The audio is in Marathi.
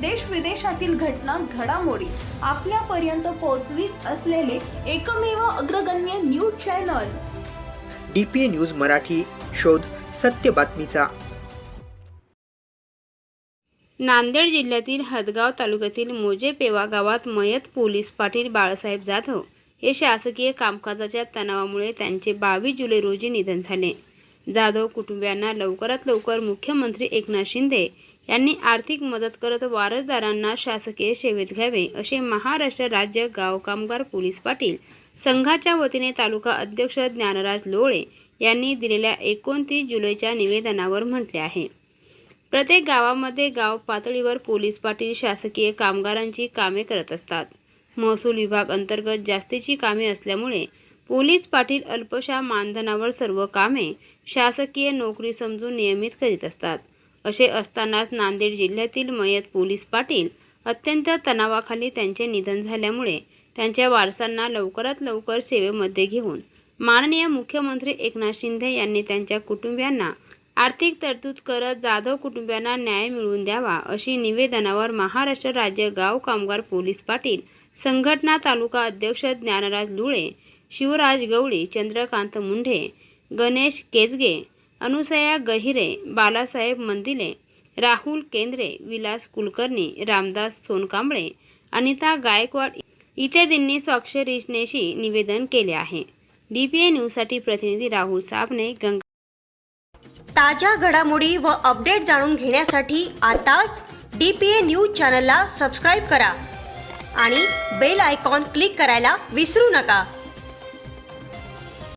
देश विदेशातील घटना घडामोडी आपल्यापर्यंत पोहोचवीत असलेले एकमेव अग्रगण्य news channel. D P A news Marathi शोध सत्य बातमीचा. नांदेड जिल्ह्यातील हदगाव तालुक्यातील मोजेपेवा गावात मयत पोलीस पाटील बाळासाहेब जाधव हे शासकीय कामकाजाच्या तणावामुळे त्यांचे बावीस जुलै रोजी निधन झाले. जाधव कुटुंबियांना लवकरात लवकर मुख्यमंत्री एकनाथ शिंदे यांनी आर्थिक मदत करत वारसदारांना शासकीय सेवेत घ्यावे असे महाराष्ट्र राज्य गाव कामगार पोलीस पाटील संघाच्या वतीने तालुका अध्यक्ष ज्ञानराज लोळे यांनी दिलेल्या एकोणतीस जुलैच्या निवेदनावर म्हटले आहे. प्रत्येक गावामध्ये गाव पातळीवर पोलीस पाटील शासकीय कामगारांची कामे करत असतात. महसूल विभाग अंतर्गत जास्तीची कामे असल्यामुळे पोलीस पाटील अल्पशा मानधनावर सर्व कामे शासकीय नोकरी समजून नियमित करीत असतात. असे असतानाच नांदेड जिल्ह्यातील मयत पोलीस पाटील अत्यंत तणावाखाली त्यांचे निधन झाल्यामुळे त्यांच्या वारसांना लवकरात लवकर सेवेमध्ये घेऊन माननीय मुख्यमंत्री एकनाथ शिंदे यांनी त्यांच्या कुटुंबियांना आर्थिक तरतूद करत जाधव कुटुंबियांना न्याय मिळवून द्यावा अशी निवेदनावर महाराष्ट्र राज्य गाव कामगार पोलीस पाटील संघटना तालुका अध्यक्ष ज्ञानराज लुळे शिवराज गवळी चंद्रकांत मुंढे गणेश केजगे अनुसया गहिरे बालासाहेब मंदिले राहुल केंद्रे विलास कुलकर्णी रामदास सोनकांबळे अनिता गायकवाड इत्यादींनी स्वाक्षरीनेशी निवेदन केले आहे. डी पी ए न्यूजसाठी प्रतिनिधी राहुल साबणे गंगा ताज्या घडामोडी व अपडेट जाणून घेण्यासाठी आताच डी पी ए न्यूज चॅनलला सबस्क्राईब करा आणि बेल आयकॉन क्लिक करायला विसरू नका.